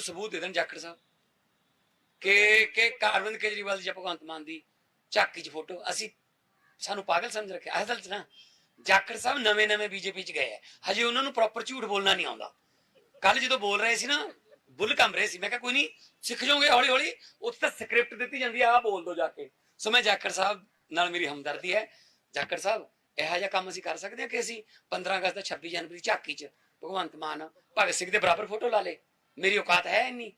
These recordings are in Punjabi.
ਸਬੂਤ ਦੇਣ ਜਾਖੜ ਸਾਹਿਬ। ਕਿ ਕਿ ਅਰਵਿੰਦ ਕੇਜਰੀਵਾਲ ਦੀ ਭਗਵੰਤ ਮਾਨ ਦੀ ਝਾਕੀ 'ਚ ਫੋਟੋ। ਅਸੀਂ ਸਾਨੂੰ ਪਾਗਲ ਸਮਝ ਰੱਖਿਆ। ਅਸਲ 'ਚ ਨਾ ਜਾਖੜ ਸਾਹਿਬ ਨਵੇਂ ਨਵੇਂ ਬੀਜੇਪੀ 'ਚ ਗਏ ਆ। ਹਜੇ ਉਹਨਾਂ ਨੂੰ ਪ੍ਰੋਪਰ ਝੂਠ ਬੋਲਣਾ ਨਹੀਂ ਆਉਂਦਾ। ਕੱਲ ਜਦੋਂ ਬੋਲ ਰਹੇ ਸੀ ਨਾ, ਬੁੱਲ ਕੰਮ ਰਹੇ ਸੀ। ਮੈਂ ਕਿਹਾ, ਕੋਈ ਨਹੀਂ ਸਿੱਖ ਜਾਓਗੇ ਹੌਲੀ ਹੌਲੀ ਉੱਥੇ ਤਾਂ ਸਕ੍ਰਿਪਟ ਦਿੱਤੀ ਜਾਂਦੀ ਆ, ਆਹ ਬੋਲ ਦੋ ਜਾ ਕੇ। ਸੋ ਮੈਂ ਜਾਖੜ ਸਾਹਿਬ ਨਾਲ ਮੇਰੀ ਹਮਦਰਦੀ ਹੈ। ਜਾਖੜ ਸਾਹਿਬ, ਇਹੋ ਜਿਹਾ ਕੰਮ ਅਸੀਂ ਕਰ ਸਕਦੇ ਹਾਂ ਕਿ ਅਸੀਂ 15 ਅਗਸਤ ਦਾ 26 ਜਨਵਰੀ ਦੀ ਝਾਕੀ 'ਚ ਭਗਵੰਤ ਮਾਨ, ਭਗਤ ਸਿੰਘ ਦੇ ਬਰਾਬਰ ਫੋਟੋ ਲਾ ਲੇ ਮੇਰੀ ਔਕਾਤ ਹੈ ਇੰਨੀ।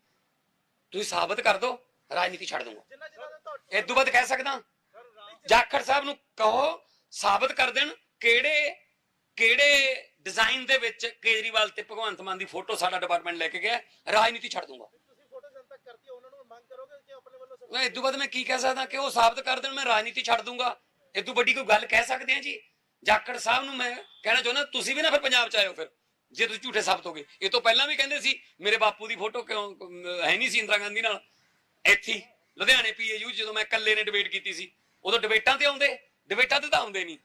ਤੁਸੀਂ ਸਾਬਤ ਕਰ ਦਿਓ ਰਾਜਨੀਤੀ ਛੱਡ ਦੂੰਗਾ। ਜਿੰਨਾ ਤੋਂ ਬਾਅਦ ਕਹਿ ਸਕਦਾ, ਜਾਖੜ ਸਾਹਿਬ ਨੂੰ ਕਹੋ, ਸਾਬਤ ਕਰ ਦੇਣ ਕਿਹੜੇ ਕਿਹੜੇ ਡਿਜ਼ਾਈਨ ਦੇ ਵਿੱਚ ਕੇਜਰੀਵਾਲ ਤੇ ਭਗਵੰਤ ਮਾਨ ਦੀ ਫੋਟੋ ਸਾਡਾ ਡਿਪਾਰਟਮੈਂਟ ਲੈ ਕੇ ਗਿਆ, ਰਾਜਨੀਤੀ ਛੱਡ ਦੂੰਗਾ। ਤੁਸੀਂ ਮੈਂ ਇਸ ਤੋਂ ਬਾਅਦ ਮੈਂ ਕੀ ਕਹਿ ਸਕਦਾ ਕਿ ਉਹ ਸਾਬਤ ਕਰ ਦੇਣ, ਮੈਂ ਰਾਜਨੀਤੀ ਛੱਡ ਦੂੰਗਾ। ਇਹ ਤੋਂ ਵੱਡੀ ਕੋਈ ਗੱਲ ਕਹਿ ਸਕਦੇ ਆ ਜੀ? ਜਾਖੜ ਸਾਹਿਬ ਨੂੰ ਮੈਂ ਕਹਿਣਾ ਚਾਹੁੰਦਾ, ਤੁਸੀਂ ਵੀ ਨਾ ਫਿਰ ਪੰਜਾਬ ਚ ਆਇਓ ਫਿਰ। ਜੇ ਤੁਸੀਂ ਝੂਠੇ ਸਾਬਤ ਹੋਗੇ। ਇਹ ਤੋਂ ਪਹਿਲਾਂ ਵੀ ਕਹਿੰਦੇ ਸੀ ਮੇਰੇ ਬਾਪੂ ਦੀ ਫੋਟੋ ਕਿਉਂ ਹੈ ਨਹੀਂ ਸੀ ਇੰਦਰਾ ਗਾਂਧੀ ਨਾਲ। ਇੱਥੇ ਹੀ, ਲੁਧਿਆਣੇ ਪੀਏਯੂ ਜਦੋਂ ਮੈਂ ਇਕੱਲੇ ਨੇ ਡਿਬੇਟ ਕੀਤੀ ਸੀ। ਉਦੋਂ ਡਿਬੇਟਾਂ ਤੇ ਆਉਂਦੇ ਡਿਬੇਟਾਂ ਤੇ ਤਾਂ ਆਉਂਦੇ ਨਹੀਂ।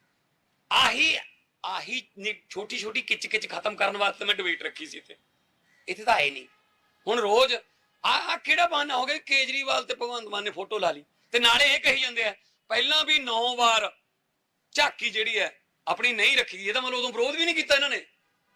ਆਹੀ ਆਹੀ ਛੋਟੀ ਛੋਟੀ ਕਿਚ ਕਿਚ ਖਤਮ ਕਰਨ ਵਾਸਤੇ ਮੈਂ ਡਿਬੇਟ ਰੱਖੀ ਸੀ ਇੱਥੇ। ਇੱਥੇ ਤਾਂ ਆਏ ਨਹੀਂ। ਹੁਣ ਰੋਜ਼ ਆ ਕਿਹੜਾ ਬਹਾਨਾ ਹੋ ਗਿਆ ਕੇਜਰੀਵਾਲ ਤੇ ਭਗਵੰਤ ਮਾਨ ਨੇ ਫੋਟੋ ਲਾ ਲਈ? ਤੇ ਨਾਲੇ ਇਹ ਕਹੀ ਜਾਂਦੇ ਆ ਪਹਿਲਾਂ ਵੀ 9 ਵਾਰ ਝਾਕੀ ਜਿਹੜੀ ਹੈ ਆਪਣੀ ਨਹੀਂ ਰੱਖੀ ਇਹਦਾ ਮਤਲਬ ਉਦੋਂ ਵਿਰੋਧ ਵੀ ਨਹੀਂ ਕੀਤਾ ਇਹਨਾਂ ਨੇ।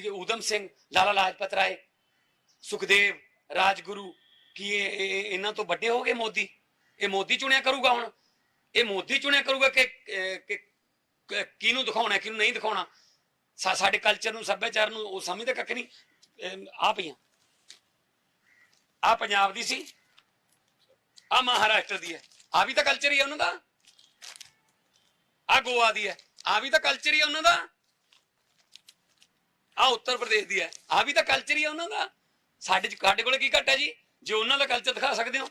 ਕਿ ਊਧਮ ਸਿੰਘ ਲਾਲਾ ਲਾਜਪਤ ਰਾਏ ਸੁਖਦੇਵ ਰਾਜਗੁਰੂ ਕੀ ਇਹ ਇਹਨਾਂ ਤੋਂ ਵੱਡੇ ਹੋ ਗਏ ਮੋਦੀ ਇਹ ਮੋਦੀ ਚੁਣਿਆ ਕਰੂਗਾ ਹੁਣ ਇਹ ਮੋਦੀ ਚੁਣਿਆ ਕਰੂਗਾ ਕਿ ਕਿਹਨੂੰ ਦਿਖਾਉਣਾ ਕਿਹਨੂੰ ਨਹੀਂ ਦਿਖਾਉਣਾ ਸਾਡੇ ਕਲਚਰ ਨੂੰ ਸੱਭਿਆਚਾਰ ਨੂੰ ਉਹ ਸਮਝਦੇ ਕੱਖ ਨਹੀਂ ਆ ਪਈਆਂ ਆ ਪੰਜਾਬ ਦੀ ਸੀ ਆ ਮਹਾਰਾਸ਼ਟਰ ਦੀ ਹੈ ਆ ਵੀ ਤਾਂ ਕਲਚਰ ਹੀ ਹੈ ਉਹਨਾਂ ਦਾ ਆ ਗੋਆ ਦੀ ਹੈ ਆ ਵੀ ਤਾਂ ਕਲਚਰ ਹੀ ਹੈ ਉਹਨਾਂ ਦਾ ਆ ਉੱਤਰ ਪ੍ਰਦੇਸ਼ ਦੀ ਹੈ। ਆ ਵੀ ਤਾਂ ਕਲਚਰ ਹੀ ਹੈ ਉਹਨਾਂ ਦਾ। ਸਾਡੇ ਸਾਡੇ ਕੋਲ ਕੀ ਘੱਟ ਹੈ ਜੀ? ਜੇ ਉਹਨਾਂ ਦਾ ਕਲਚਰ ਦਿਖਾ ਸਕਦੇ ਹੋ।